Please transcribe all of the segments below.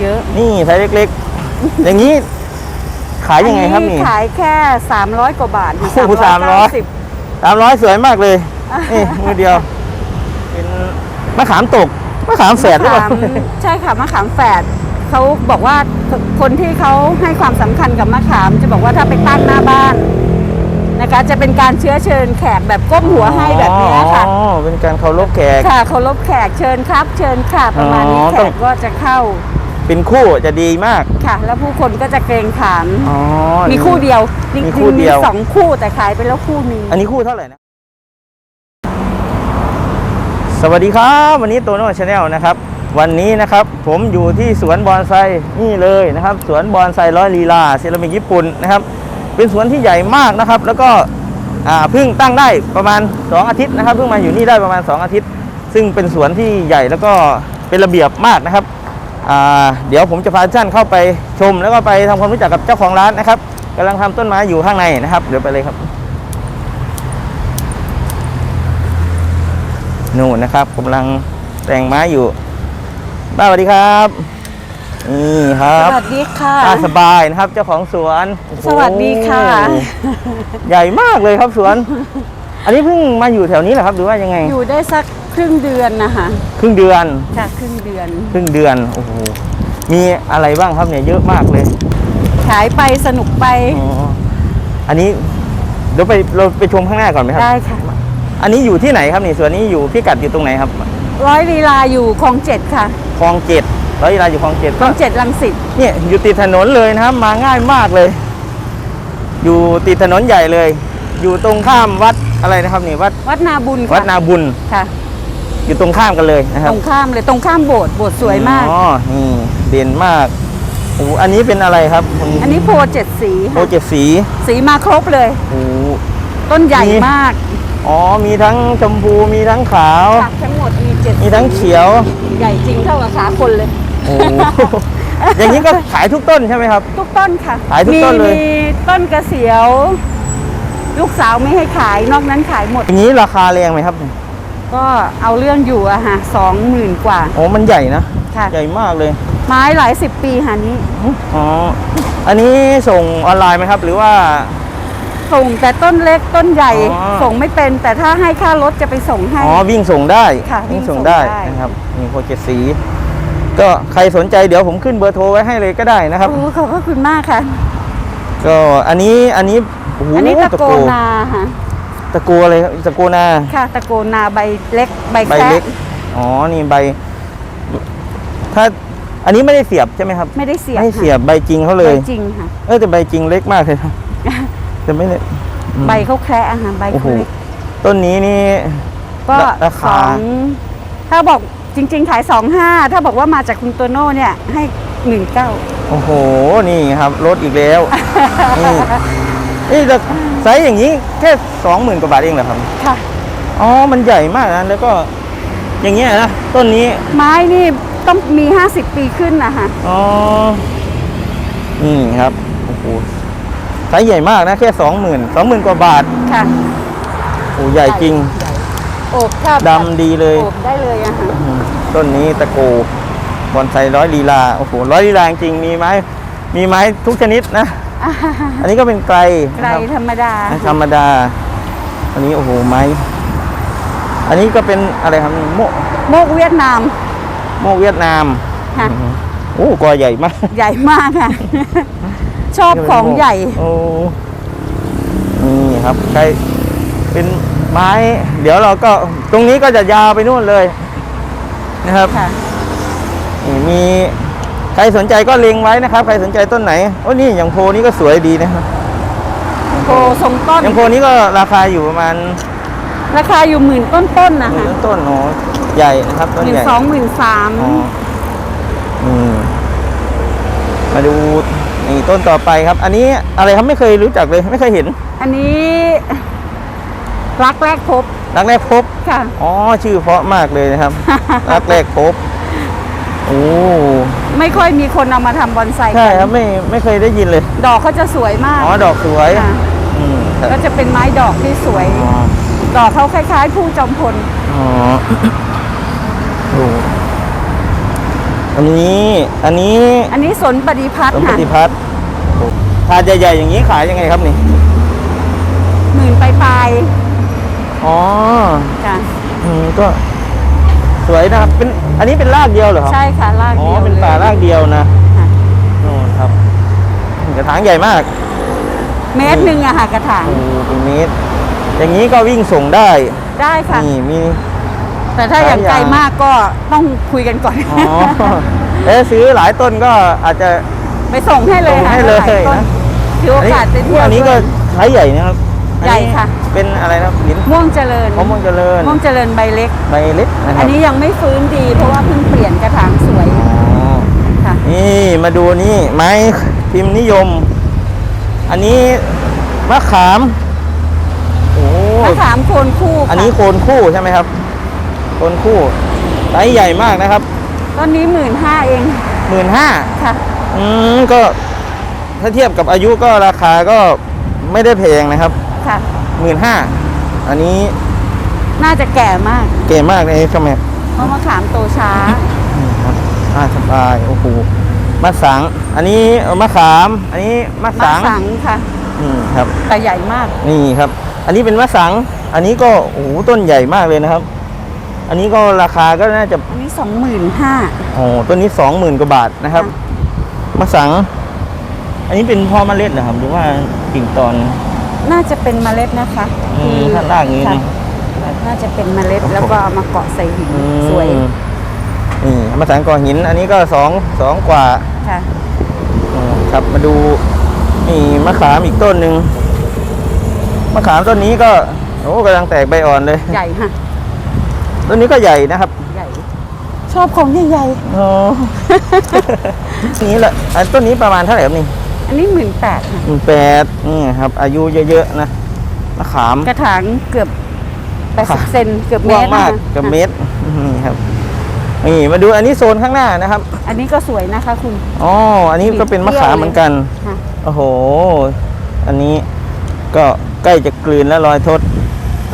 เยอะนี่ไซส์เล็กๆ อย่างนี้ ขายยังไงครับอันี่ขายแค่ 300 กว่าบาทโอ้โห300 390 สามร้อยสวยมากเลยนี่ มือเดียว เป็นมะขามตกมะขามแฝดหรือเปล่า มะขามใช่ค่ะมะขามแฝดเขาบอกว่าคนที่เขาให้ความสำคัญกับมะขาม จะบอกว่าถ้าไปตั้งหน้าบ้านนะคะ จะเป็นการเชื้อเชิญแขกแบบก้มหัวให้แบบเนี้ยค่ะ อ๋อเป็นการเคารพแขก ค่ะเคารพแขกเชิญครับ เชิญค่ะประมาณนี้อ๋อแขต้อง กก็จะเข้า เป็นคู่จะดีมาก ค่ะ แล้วผู้คนก็จะเกรงขามอ๋อ มีคู่เดียวจริงมีๆคู่เดียว สองคู่แต่ขายไปแล้วคู่หนึงอันนี้คู่เท่าไหร่นะ สวัสดีครับ วันนี้โตโน่ชาแนลนะครับ วันนี้นะครับผมอยู่ที่สวนบอนไซนี่เลยนะครับ สวนบอนไซร้อยลีลาเซรามิกญี่ปุ่นนะครับ เป็นสวนที่ใหญ่มากนะครับ แล้วก็อ่าเพิ่งตั้งได้ประมาณ 2 อาทิตย์นะครับเพิ่งมาอยู่นี่ได้ประมาณ 2 อาทิตย์ ซึ่งเป็นสวนที่ใหญ่แล้วก็เป็นระเบียบมากนะครับอ่า เดี๋ยวผมจะพาทุกท่านเข้าไปชม แล้วก็ไปทำความรู้จักกับเจ้าของร้านนะครับกำลังทำต้นไม้อยู่ข้างในนะครับ เดี๋ยวไปเลยครับนู่นนะครับกำลังแต่งไม้อยู่ป้าสวัสดีครับนี่ครัสบวัสดีค่ะป้าสบายนะครับ เจ้าของสวนโอ้โหสวัสดีค่ะ ใหญ่มากเลยครับสวน อันนี้เพิ่งมาอยู่แถวนี้เหรอครับหรือว่ายังไง อยู่ได้สัก ครึ่งเดือนนะคะครึ่งเดือนค่ะครึ่งเดือน ครึ่งเดือนโอ้โหมีอะไรบ้างครับเนี่ยเยอะมากเลย ขายไปสนุกไปอ๋ออันนี้เดี๋ยวไปเราไปชมข้างหน้าก่อนไหมครับ ได้ค่ะ อันนี้อยู่ที่ไหนครับนี่สวนนี้อยู่พิกัดอยู่ตรงไหนครับร้อยลีลาอยู่คลองเจ็ดค่ะคลองเจ็ดร้อยยีราอยู่คลองเจ็ดคลองเจ็ดลังสิตเนี่ยอยู่ติดถนนเลยนะครับ มาง่ายมากเลย อยู่ติดถนนใหญ่เลย อยู่ตรงข้ามวัดอะไรนะครับนี่วัดวัดนาบุญค่ะวัดนาบุญค่ะ อยู่ตรงข้ามกันเลยนะคตรับรงข้ามเลยตรงข้ามโบสถ์โบสถ์สวยมากอ๋อนี่เด่นมากโอ้โหอันนี้เป็นอะไรครับคุณอันนี้โพเจ็ดสีโปรค่ะเจกต์สีสีมาครบเลย โอ้โห ต้นใหญ่มี มากอ๋อมีทั้งชมพูมีทั้งขาวค่ะทั้งหมดมีเจ็ดมีทั้งเขียว ใหญ่จริงเท่ากับขาคนเลย โอ้โห อย่างนี้ก็ขายทุกต้นใช่ไหมครับ ทุกต้นค่ะขายทุกต้นเลยมีมีต้นกระเสียว ลูกสาวไม่ให้ขายนอกนั้นขายหมด อย่างนี้ราคาแรงไหมครับ ก็เอาเรื่องอยู่อะฮะสองหมื่นกว่า โอ้มันใหญ่นะ ค่ะใหญ่มากเลย ไม้หลายสิบปีหานี้อ๋อ อันนี้ส่งออนไลน์ไหมครับ หรือว่า ส่งแต่ต้นเล็กต้นใหญ่อ๋อ ส่งไม่เป็น แต่ถ้าให้ค่ารถจะไปส่งให้ อ๋อวิ่งส่งได้ค่ะวิ่งส่งวิ่งส่งได้ได้ นะครับนี่โปรเจกต์สี ก็ใครสนใจเดี๋ยวผมขึ้นเบอร์โทรไว้ให้เลยก็ได้นะครับ โอ้ขอบพระคุณมากค่ะ ก็อันนี้อันนี้โอ้โหอันนี้ตะโกนาค่ะ ตะโกอะไรครับตะโกนาค่ะ ตะโกนาใบเล็กใบใบแคะเล็ก อ๋อ นี่ใบ ถ้าอันนี้ไม่ได้เสียบใช่ไหมครับ ไม่ได้เสียบไม่เสียบใบจริงเขาเลใบย จริงค่ะ เออแต่ใบจริงเล็กมากเลยครับแต่ไม่ได้อืม ใบเขาแคระอะค่ะใบโอ้โห เขาเล็กต้นนี้นี่ ก็ราคา สองถ้าบอกจริง ๆ ขายสองห้าถ้าบอกว่ามาจากคุณโตโน่เนี่ยให้หนึ่งเก้าโอ้โห นี่ครับลดอีกแล้ว นี่นี่แต่ ไซส์อย่างนี้แค่สองหมื่นกว่าบาทเองเหรอครับ ค่ะ อ๋อ มันใหญ่มากนะ แล้วก็อย่างเงี้ยนะ ต้นนี้ ไม้นี่ต้องมี 50 ปีขึ้นนะคะอ๋อ นี่ครับ โอ้โห ไซส์ใหญ่มากนะ แค่สองหมื่นสองหมื่นกว่าบาท ค่ะโอ้ใหญ่จริงโอบค่ะดำดีเลย โอบได้เลยอะค่ะอืมต้นนี้ตะโกบอนไซร้อยลีลา โอ้โห ร้อยลีลาจริงมีไม้ มีไม้ทุกชนิดนะ อันนี้ก็เป็นไกลไกลนะครับธรรมดา ธรรมดา อันนี้โอ้โหไม้ อันนี้ก็เป็นอะไรครับนี่โมโมกเวียดนาม โมเวียดนามค่ะโอ้กอใหญ่มาก ใหญ่มากค่ะ ชอบของใหญ่ โอ้นี่ครับใช้เป็นไม้ เดี๋ยวเราก็ตรงนี้ก็จะยาวไปนู่นเลย นะครับค่ะนี่มี ใครสนใจก็เล็งไว้นะครับ ใครสนใจต้นไหนโอ้นี่อย่างโพนี้ก็สวยดีนะครับโกทรงต้นอย่างโพนี้ก็ราคาอยู่ประมาณราคาอยู่หมื่นต้นๆนะหมื่คะนต้นๆโอ้ใหญ่นะครับต้นหมื่ใหนญ่สองหมื่นสามอ๋ออืมมาดูนี่ต้นต่อไปครับ อันนี้อะไรครับไม่เคยรู้จักเลยไม่เคยเห็นอันนี้ รักแรกพบรักแรกพบ ค่ะ อ๋อชื่อเพราะมากเลยนะครับ รักแรกพบ โอ้ไม่ค่อยมีคนเอามาทำบอนไซใช่กันครับไม่ไม่เคยได้ยินเลย ดอกเขาจะสวยมาก อ๋อดอกสวยค่ะ อืมครับก็จะเป็นไม้ดอกที่สวย อ๋อดอกเขาคล้าย ๆ ผู้จอมพลอ๋อโอ้อันนี้อันนี้อันนี้สนปฏิพัฒสน์มปค่ะฏิพัฒน์ถาดใหญ่ๆอย่างนี้ขายยังไงครับนี่หมื่นปลายปลายอ๋อ ๆค่ะอืมก็สวยนะครับเป็น อันนี้เป็นรากเดียวเหรอครับใช่ค่ะลากอ๋อเดียวเป็นป่ารากเดียวนะค่ะโน่นครับกระถางใหญ่มากเมตรหนึ่งอะค่ะกระถางโอ้เป็นเมตร อย่างนี้ก็วิ่งส่งได้ได้ค่ะนี่มี แต่ถ้าอย่างหลายอไกลย่างมากก็ต้องคุยกันก่อนอ๋อเอ๊ะซื้อหลายต้นก็อาจจะไปส่งให้เลยส่งค่ะให้เลยท่าไหร่ต้นนะถือโอกาสไปเที่ยวอันนี้ก็ด้วยใช้ใหญ่นะครับอันนี้ใหญ่ค่ะ เป็นอะไรนะลิ้นม่วงเจริญมะม่วงเจริญม่วงเจริญใบเล็กใบเล็กนะคอัรันบนี้ยังไม่ฟื้นดีเพราะว่าเพิ่งเปลี่ยนกระถางสวยอ๋อค่ะนี่มาดูนี่ไม้พิมพ์นิยม อันนี้มะขามโอ้มะขามโคนคู่ค่ะอันนี้โคนคู่ใช่ไหมครับ โคนคู่ไซส์ใหญ่มากนะครับต้นนี้หมื่นห้าเองหมื่นห้าค่ะอืมก็ถ้าเทียบกับอายุก็ราคาก็ไม่ได้แพงนะครับ ค่ะ หมื่นห้าอันนี้น่าจะแก่มาก เก๋มากเลยครับแม่เพราะมะขามโตช้า นี่ครับอ่าสบายโอ้โหมะสัง อันนี้เอ่อมะขาม อันนี้มะมะสังสังค่ะนี่ครับ แต่ใหญ่มาก นี่ครับ อันนี้เป็นมะสัง อันนี้ก็โอ้โหต้นใหญ่มากเลยนะครับ อันนี้ก็ราคาก็น่าจะอันนี้สองหมื่นห้า โอ้โหต้นนี้สองหมื่นกว่าบาทนะครับค่มะสัง อันนี้เป็นพ่อเมล็ดนะครับหรือว่ากิ่งตอน น่าจะเป็นเมล็ดนะคะอืมถ้าลากอย่างนี้ค่ะนะน่าจะเป็นเมล็ดแล้วก็เอามาเกาะใส่หินอืมสวยนี่มะสังก่อหิน อันนี้ก็สองสองกว่าค่ะ อืมครับมาดูนี่มะขามอีกต้นหนึ่งมะขามต้นนี้ก็โอ้กำลังแตกใบอ่อนเลย ใหญ่ค่ะต้นนี้ก็ใหญ่นะครับใหญ่ ชอบของใหญ่อ๋อนี่แหละอันต้นนี้ประมาณเท่าไหร่ครับนี่ๆ อันนี้หมื่นแปดค่ะหนึ่งแปดนี่ครับ อายุเยอะๆนะมะขามกระถางเกือบแปดสิบค่ะเซนเกือบกเมว้างตรมากนะคะเกับเมตรนี่ครับนี่มาดูอันนี้โซนข้างหน้านะครับ อันนี้ก็สวยนะคะคุณอ๋ออันนี้ก็เป็นมะขามเหมือนกันค่ะโอ้โห อันนี้ก็ใกล้จะกลืนแล้วรอยทด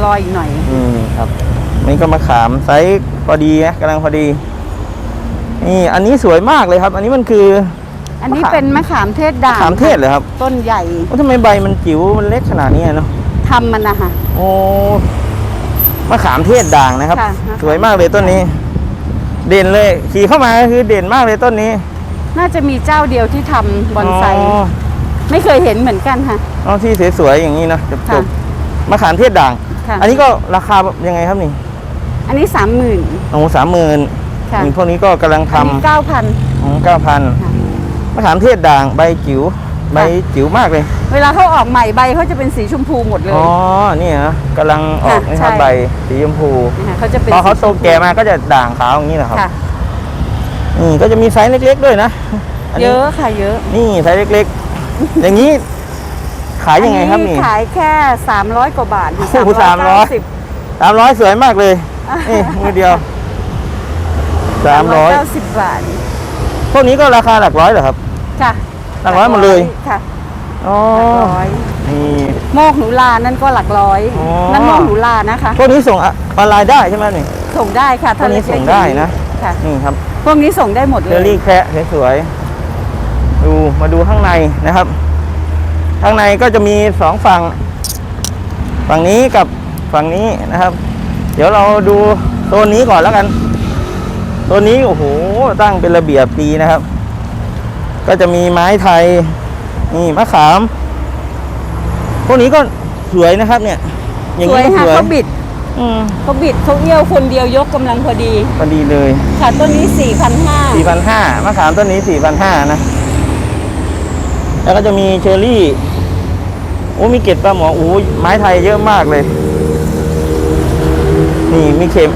รออีกหน่อยอืมครับอันนี้ก็มะขามไซส์พอดีนะกำลังพอดีนี่อันนี้สวยมากเลยครับ อันนี้มันคือ อันนี้มะขามเป็นมะขามเทศด่างมะขามเทศเหรอครับ ต้นใหญ่ว่าทำไมใบมันจิ๋วมันเล็กขนาดนี้อะเนาะทำมันนะคะโอ้มะขามเทศด่างนะครับ ค่ะมะขาม สวยมากเลยต้นนี้ เด่นเลยขี่เข้ามาก็คือเด่นมากเลยต้นนี้น่าจะมีเจ้าเดียวที่ทำบอนไซอ๋อไม่เคยเห็นเหมือนกันค่ะ เอาที่สวยๆอย่างนี้เนอะจบค่ะๆมะขามเทศด่าง ค่ะ อันนี้ก็ราคายังไงครับนี่อันนี้สามหมื่นโอ้สามหมื่นค่ะพวกนี้ก็กำลังทอันนี้เก้าพันำเก้าพัน ค่ะ มะขามเทศด่างใบจิ๋วใบจิ๋วมากเลย เวลาเขาออกใหม่ใบเขาจะเป็นสีชมพูหมดเลยอ๋อนี่นะกำลังออกค่ะนะครับใช่ใบสีชมพูนะคะเขาจะเป็นพอเขาสีชโตมพูแก่มาก็จะด่างขาวอย่างนี้เหรอครับค่ะอืมก็จะมีไซส์เล็ก ๆ ด้วยนะนเยนี้อะค่ะเยอะ นี่ไซส์เล็กๆ อย่างนี้ขายยังไงครับนี่ขายแค่300กว่าบาทค่ะโอ้โห300 390สามร้อยสวยมากเลยนี่มือเดียวสามร้อย390บาท พวกนี้ก็ราคาหลักร้อยเหรอครับ ค่ะหลักร้อยหมดเลยค่ะอ๋อหลักร้อยนี่โมกหนูลานั่นก็หลักร้อยอ๋อนั่นโมกหนูลานะคะ พวกนี้ส่งออนไลน์ได้ใช่ไหมนี่ส่งได้ค่ะพวกนี้เล็ๆส่งได้นะค่ะนี่ครับ พวกนี้ส่งได้หมดเชเลอยรี่แคระสวยๆดูมาดูข้างในนะครับ ข้างในก็จะมีสองฝั่ง ฝั่งนี้กับฝั่งนี้นะครับ เดี๋ยวเราดูโซนนี้ก่อนแล้วกัน โซนนี้โอ้โหตั้งเป็นระเบียบดีนะครับ ก็จะมีไม้ไทยนี่มะขามพวกนี้ก็สวยนะครับ เนี่ย อย่างสวยนี้ก็ค่ะสวยเขาบิดอืมเขาบิดเขาเอี้ยวคนเดียวยกกำลังพอดี พอดีเลยค่ะต้นนี้4,500สี่พันห้ามะขามต้นนี้สี่พันห้านะ แล้วก็จะมีเชอร์รี่ โอ้มีเกล็ดปลาหมอโอ้ยไม้ไทยเยอะมากเลย นี่มีเข็ม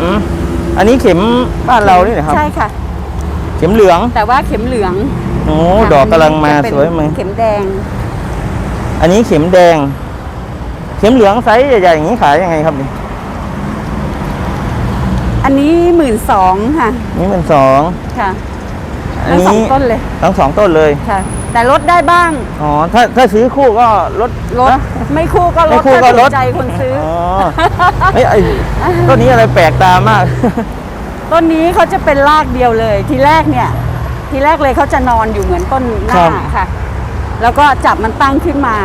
อันนี้เข็มบ้านเรานี่นะครับ ใช่ค่ะ เข็มเหลือง แต่ว่าเข็มเหลืองโอ้ค่ะดอกกำลังมาจะเป็นสวยไหมเข็มแดง อันนี้เข็มแดง เข็มเหลืองไซส์ใหญ่ๆอย่างนี้ขายยังไงครับนี่อันนี้หมื่นสองค่ะนี่เป็นสองค่ะ อันทั้งสองนี้ต้นเลยทั้งสองต้นเลย ค่ะ แต่ลดได้บ้างอ๋อ ถ้าถ้าซื้อคู่ก็ลดลดนะ ไม่คู่ก็ลไม่ดคู่ก็ถ้าลถูด กใจคนซื้อออเฮ้ยไอ้ต้นนี้อะไรแปลกตามาก ต้นนี้เขาจะเป็นรากเดียวเลย ทีแรกเนี่ย ทีแรกเลยเขาจะนอนอยู่เหมือนต้นหครัน้าบ ค่ะ แล้วก็จับมันตั้งขึ้นมา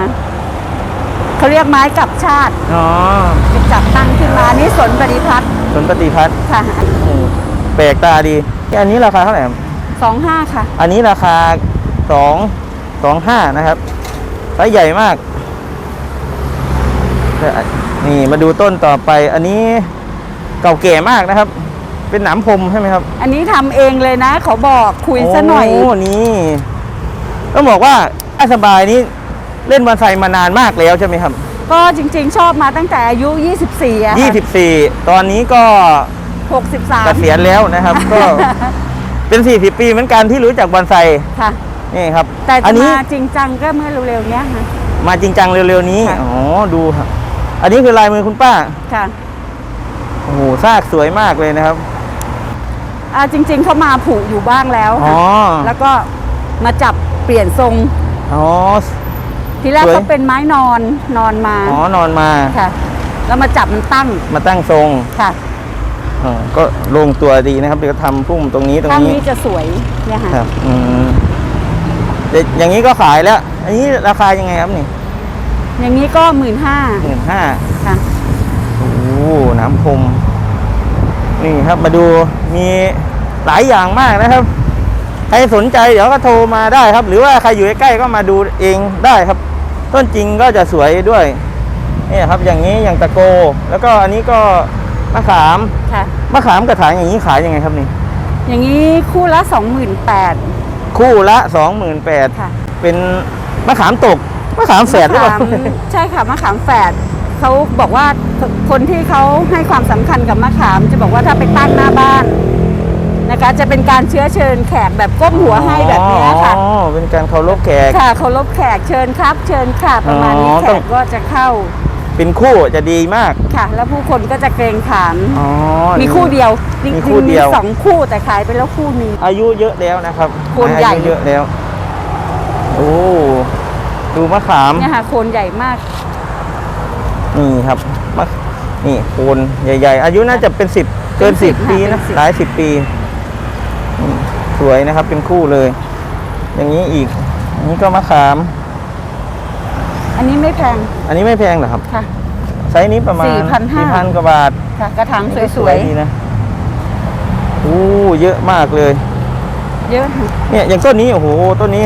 เขาเรียกไม้กับชาติอ๋อจะจับตั้งขึ้นมาอันนี่สนปฏิพัฒน์สวนปฏิพัฒน์ค่ะโอ้แปลกตาดี อันนี้ราคาเท่าไหร่ครับ สองห้าค่ะ อันนี้ราคาสองสองห้านะครับไซส์ใหญ่มาก นี่มาดูต้นต่อไป อันนี้เก่าแก่มากนะครับ เป็นหนามพรมใช่ไหมครับ อันนี้ทำเองเลยนะเขาบอกคุยซะหน่อยโอ้นี่ต้องบอกว่าอาสบายนี้เล่นบอลไซมานานมากแล้วใช่ไหมครับ ก็จริง ๆ ชอบมาตั้งแต่อายุ 24อะค่ะ24 ตอนนี้ก็เก63ษียณแล้วนะครับ ก็ เป็น 40 ปีเหมือนกันที่รู้จักบอลไซค่ะ นี่ครับแต่อัจะนี้มาจริงจังก็เมื่อเร็วๆเนี้ยค่ะ มาจริงจังเร็วๆนี้ค่ะ อ๋อดูครับอันนี้คือลายมือคุณป้าค่ะโอ้โหซากสวยมากเลยนะครับอ่าจริง ๆเขามาผูกอยู่บ้างแล้วอ๋ค่ะอแล้วก็มาจับเปลี่ยนทรง อ๋อ ทีแรกสวย เขาเป็นไม้นอนนอนมาอ๋อนอนมาค่ะ แล้วมาจับมันตั้งมาตั้งทรง ค่ะอ๋อ ก็ลงตัวดีนะครับเดี๋ยวทำพุ่มตรงนี้ตรงข้างนี้นี้จะสวยเนี่ยค่ะครับอืมแต่อย่างนี้ก็ขายแล้ว อันนี้ราคายังไงครับนี่อย่างนี้ก็หมื่นห้าหมื่นห้า ค่ะ โอ้โหน้ำพรมนี่ครับมาดูมีหลายอย่างมากนะครับ ใครสนใจเดี๋ยวก็โทรมาได้ครับ หรือว่าใครอยู่ใกล้ๆก็มาดูเองได้ครับ ต้นจริงก็จะสวยด้วยนี่ครับอย่างนี้อย่างตะโก แล้วก็อันนี้ก็ มะขามค่ะ มะขามกระถางอย่างนี้ขายยังไงครับนี่ อย่างนี้คู่ละสองหมื่นแปด คู่ละสองหมื่นแปดค่ะ เป็นมะขามตกมะขามแฝดหรือเปล่า มะขามใช่ค่ะมะขามแฝดเขาบอกว่าคนที่เขาให้ความสำคัญกับมะขาม จะบอกว่าถ้าไปตั้งหน้าบ้านนะคะ จะเป็นการเชื้อเชิญแขกแบบก้มหัวให้แบบเนี้ยค่ะ อ๋อเป็นการเคารพแขก ค่ะเคารพแขกเชิญครับ เชิญค่ะประมาณนี้อ๋อแขต้อง กก็จะเข้า เป็นคู่จะดีมาก ค่ะ แล้วผู้คนก็จะเกรงขาม อ๋อ มีคู่เดียวจริงมีๆคู่เดียว สองคู่แต่ขายไปแล้วคู่หนึง อายุเยอะแล้วนะครับโคนใหญ่ อายุเยอะแล้ว โอ้ ดูมะขาม เนี่ยค่ะโคนใหญ่มาก นี่ครับมะนี่โคนใหญ่ ๆ อายุน่าจะเป็นสิบเกินเป็นสิบ10ปีค่ะนะเป็น10 หลายสิบปีอืมสวยนะครับเป็นคู่เลย อย่างนี้อีกอันนี้ก็มะขาม อันนี้ไม่แพงอันนี้ไม่แพงเหรอครับค่ะ ไซส์นี้ประมาณ4,500สี่พันกว่าบาทค่ะ กระถางสก็วยดีนะโอ้เยอะมากเลย ๆ เยอะค่ะ เนี่ยอย่างต้นนี้โอ้โหต้นนี้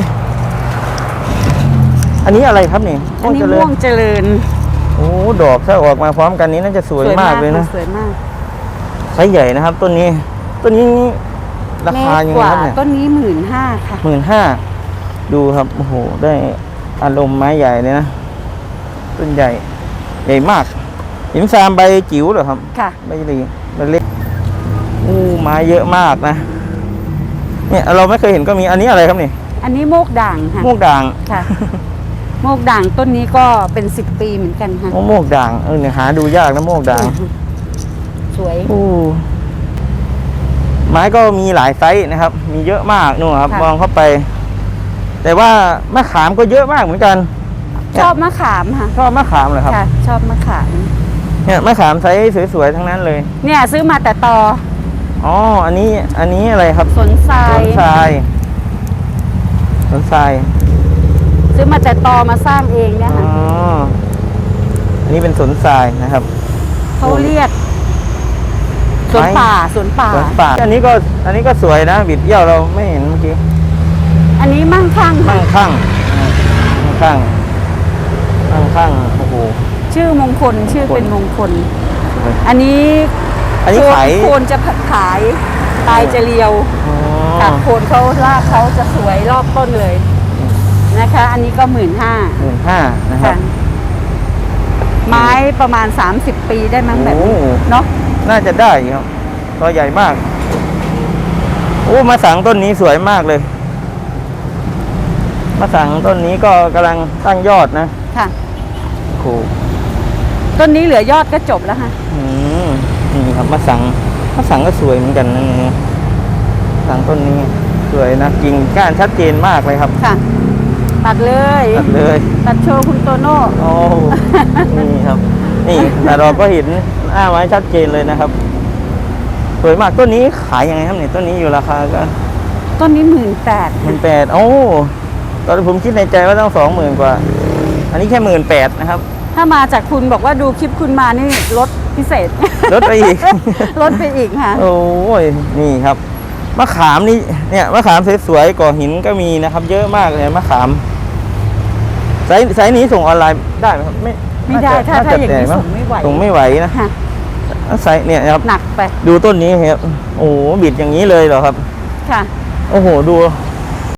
อันนี้อะไรครับนี่อันนี้เจริญม่วงเจริญโอ้ดอกถ้าออกมาพร้อมกันนี้น่าจะสวยมากเลยนะค่สวยมากไซส์ใหญ่นะครับต้นนี้ต้นนี้ราคายังเมตรกไงว่าครับเนี่ยต้นนี้หมื่นห้าค่ะ หมื่นห้าดูครับ โอ้โห ได้อารมณ์ไม้ใหญ่เลยนะ ต้นใหญ่ ใหญ่มาก หินซามใบจิ๋วเหรอครับ ค่ะ ใบเล็กใบเล็กอู้ไม้เยอะมากนะ เนี่ยเราไม่เคยเห็นก็มีอันนี้อะไรครับนี่ อันนี้โมกด่างค่ะ โมกด่าง ค่ะ โมกด่างต้นนี้ก็เป็นสิบปีเหมือนกันค่ะโอ้โมกด่าง เออเนี่ยหาดูยากนะโมกด่าง สวย อู้ไม้ก็มีหลายไซส์นะครับ มีเยอะมากนู่นครับค่ะมองเข้าไป แต่ว่า มะขามก็เยอะมากเหมือนกัน ชอบมะขามค่ะชอบมะขามเหรอครับค่ะ ชอบมะขาม เนี่ยมะขามไซส์สวยๆทั้งนั้นเลย เนี่ยซื้อมาแต่ตออ๋ออันนี้อันนี้อะไรครับสนทราสยวนทรายสวนทรายซื้อมาแต่ตอมาสร้างเองเนี่ยอ๋อค่ะอันนี้เป็นสวนทรายนะครับเขาเรียกสวนป่าสวนป่าสวนป่า อันนี้ก็อันนี้ก็สวยนะบิดเยี่ยวเราไม่เห็นเมื่อกี้ อันนี้มั่งคั่งค่ะมั่งคั่งมั่งคั่ง มั่งคั่งโอ้โห ชื่อมงคลชื่อมงคลเป็นมงคล อันนี้อันนี้ขายโคนจะขายปลายจะเรียวอ๋อค่ะโคนเขาลากเขาจะสวยรอบต้นเลยนะคะ อันนี้ก็หมื่นห้าหมื่นห้านะครับไม้ประมาณ 30 ปีได้มั้งแบบนี้โอ้เนาะน่าจะได้อยู่ครับตัวใหญ่มาก โอ้มาสังต้นนี้สวยมากเลยมาสังต้นนี้ก็กำลังตั้งยอดนะ ค่ะ โอ้โหต้นนี้เหลือยอดก็จบแล้วค่ะอืมนี่ครับมาสังมาสังก็สวยเหมือนกันนะเนี่ยสังต้นนี้สวยนะกิ่งก้านชัดเจนมากเลยครับ ค่ะ ตัดเลยตัดเลยตัดโชว์คุณโตโน่โอ้นี่ครับ นี่แต่เราก็เห็นหน้าไม้ชัดเจนเลยนะครับสวยมากต้นนี้ขายยังไงครับเนี่ยต้นนี้อยู่ราคาก็ต้นนี้หมื่นแปดหมื่นแปดโอ้ตอนนนผมคิดในใจว่าต้องสองหมื่นกว่า อันนี้แค่หมื่นแปดนะครับ ถ้ามาจากคุณบอกว่าดูคลิปคุณมานี่ลดพิเศษ ลดไปอีก ลดไปอีกค่ะ โอ้ยนี่ครับมะขามนี่เนี่ยมะขามสวยๆก่อหินก็มีนะครับ เยอะมากเลยมะขามไซส์ไซส์นี้ส่งออนไลน์ได้ไหมครับไม่ไม่ได้น่จะถ้าถ้าอย่างนี้ใหญ่ส่งไม่ไหวส่งไม่ไหวนะค่ะไซส์เนี่ยครับหนักไป ดูต้นนี้ครับโอ้โหบิดอย่างนี้เลยเหรอครับ ค่ะ โอ้โหดู